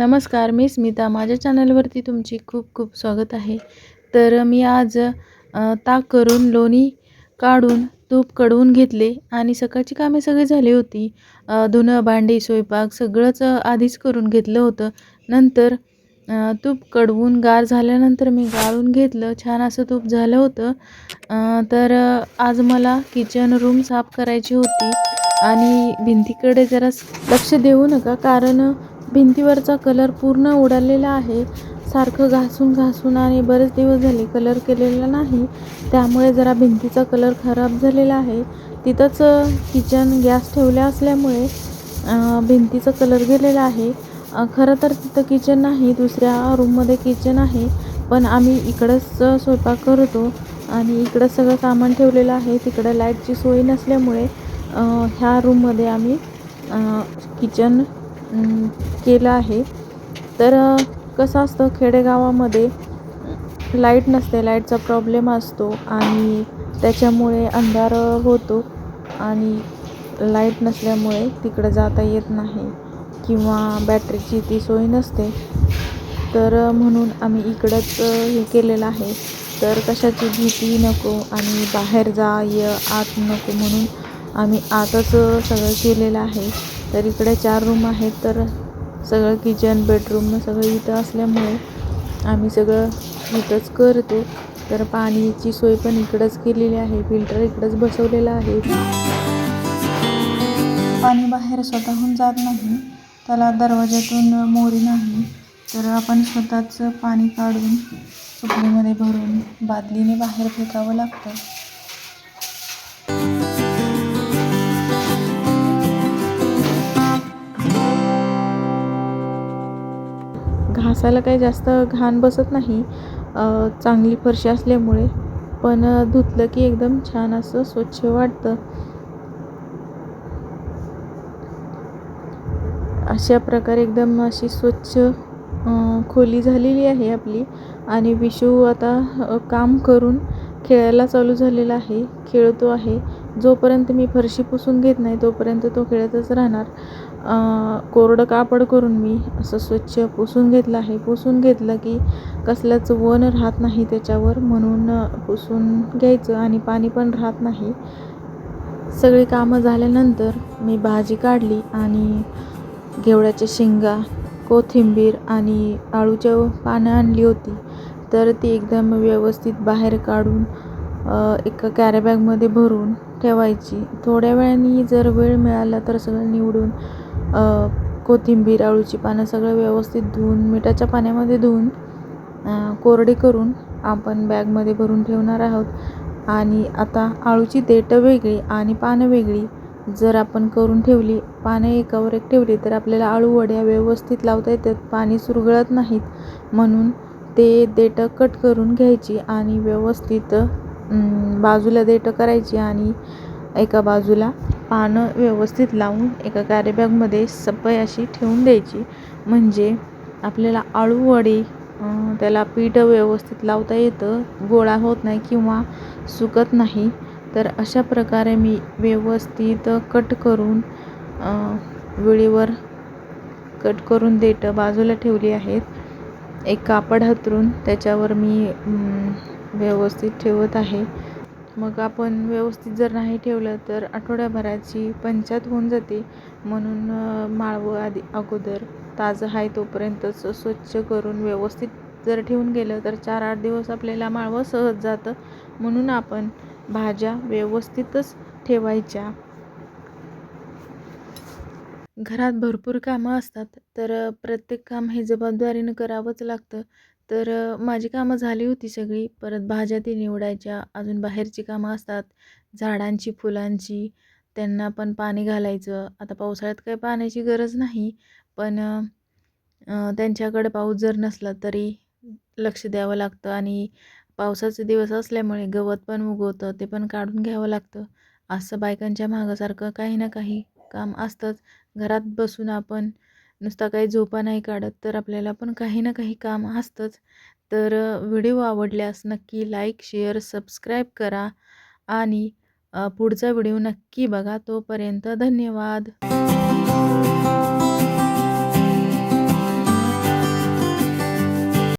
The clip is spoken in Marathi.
नमस्कार मी स्मिता. माझ्या चॅनलवरती तुमची खूप खूप स्वागत आहे. तर मी आज ताक करून लोणी काढून तूप कढवून घेतले आणि सकाळची कामे सगळी झाली होती. धुणं भांडी स्वयंपाक सगळंच आधीच करून घेतलं होतं. नंतर तूप कढवून गार झाल्यानंतर मी गाळून घेतलं. छान असं तूप झालं होतं. तर आज मला किचन रूम साफ करायची होती. आणि भिंतीकडे जरा लक्ष देऊ नका. कारण भिंतीवरचा कलर पूर्ण उडालेला आहे. सारखं घासून घासून आणि बरेच दिवस झाले कलर केलेला नाही. त्यामुळे जरा भिंतीचा कलर खराब झालेला आहे. तिथंच किचन गॅस ठेवल्या असल्यामुळे भिंतीचा कलर गेलेला आहे. खरं तर तिथं किचन नाही दुसऱ्या रूममध्ये किचन आहे. पण आम्ही इकडंच स्वयंपाक करतो आणि इकडं सगळं सामान ठेवलेलं आहे. तिकडं लाईटची सोय नसल्यामुळे ह्या रूममध्ये आम्ही किचन केलं आहे. तर कसं असतं खेडेगावामध्ये लाइट नसते लाईटचा प्रॉब्लेम असतो आणि त्याच्यामुळे अंधार होतो आणि लाइट नसल्यामुळे तिकडं जाता येत नाही किंवा बॅटरीची ती सोय नसते. तर म्हणून आम्ही इकडंच हे केलेलं आहे. तर कशाची भीती नको आणि बाहेर जा य आत नको म्हणून आम्ही आतच सगळं केलेलं आहे. तर इकडे चार रूम आहेत तर सगळं किचन बेडरूम सगळं इथं असल्यामुळे आम्ही सगळं इथंच करतो. तर पाण्याची सोय पण इकडंच केलेली आहे फिल्टर इकडंच बसवलेलं आहे. पाणी बाहेर स्वतःहून जात नाही त्याला दरवाज्यातून मोरी नाही. तर आपण स्वतःच पाणी काढून सुपलीमध्ये भरून बादलीने बाहेर फेकावं लागतं. घासायला काही जास्त घाण बसत नाही. चांगली फरशी असल्यामुळे. पण धुतलं की एकदम छान असं स्वच्छ वाटतं. अशा प्रकारे एकदम अशी स्वच्छ खोली झालेली आहे आपली. आणि विशू आता काम करून खेळायला चालू झालेला आहे. खेळतो आहे. जोपर्यंत मी फरशी पुसून घेत नाही तोपर्यंत तो खेळतच राहणार. कोरडं कापड करून मी असं स्वच्छ पुसून घेतलं आहे. पुसून घेतलं की कसलंच वन राहत नाही त्याच्यावर म्हणून पुसून घ्यायचं आणि पाणी पण राहत नाही. सगळी कामं झाल्यानंतर मी भाजी काढली आणि घेवड्याच्या शेंगा कोथिंबीर आणि आळूच्या पानं आणली होती. तर ती एकदम व्यवस्थित बाहेर काढून एका कॅरीबॅगमध्ये भरून ठेवायची. थोड्या वेळाने जर वेळ मिळाला तर सगळं निवडून कोथिंबीर आळूची पानं सगळं व्यवस्थित धुवून मिठाच्या पाण्यामध्ये धुवून कोरडे कोरडी करून आपण बॅगमध्ये भरून ठेवणार आहोत. आणि आता आळूची देठं वेगळी आणि पानं वेगळी. जर आपण करून ठेवली पानं एकावर एक ठेवली तर आपल्याला आळू वड्या व्यवस्थित लावता येतात. पाणी सुरगळत नाहीत. म्हणून ते देठं कट करून घ्यायची आणि व्यवस्थित बाजूला देठं करायची आणि एका बाजूला पानं व्यवस्थित लावून एका कॅरीबॅगमध्ये सपय अशी ठेवून द्यायची. म्हणजे आपल्याला आळूवडी त्याला पीठ व्यवस्थित लावता येतं गोळा होत नाही किंवा सुकत नाही. तर अशा प्रकारे मी व्यवस्थित कट करून वेळेवर कट करून देठं बाजूला ठेवली आहेत. एक कापड हातरून त्याच्यावर मी व्यवस्थित ठेवत आहे. मग आपण व्यवस्थित जर नाही ठेवलं तर आठवड्याभराची पंचात होऊन जाते. म्हणून माळवं आधी अगोदर ताजं आहे तोपर्यंतच स्वच्छ करून व्यवस्थित जर ठेवून गेलं तर चार आठ दिवस आपल्याला माळवं सहज जातं. म्हणून आपण भाज्या व्यवस्थितच ठेवायच्या. घरात भरपूर कामं असतात तर प्रत्येक काम हे जबाबदारीनं करावंच लागतं. तर माझी कामं झाली होती सगळी. परत भाज्या ती निवडायच्या. अजून बाहेरची कामं असतात. झाडांची फुलांची. त्यांना पण पाणी घालायचं. आता पावसाळ्यात काही पाण्याची गरज नाही. पण त्यांच्याकडे पाऊस जर नसला तरी लक्ष द्यावं लागतं. आणि पावसाचे दिवस असल्यामुळे गवत पण उगवतं. ते पण काढून घ्यावं लागतं. असं बायकांच्या मागासारखं काही ना काही काम असतंच. घरात बसून आपण नुसता काही झोपा नाही काढत तर आपल्याला पण काही ना काही काम असतंच. तर व्हिडिओ आवडल्यास नक्की लाईक शेअर सबस्क्राईब करा आणि पुढचा व्हिडिओ नक्की बघा. तोपर्यंत धन्यवाद.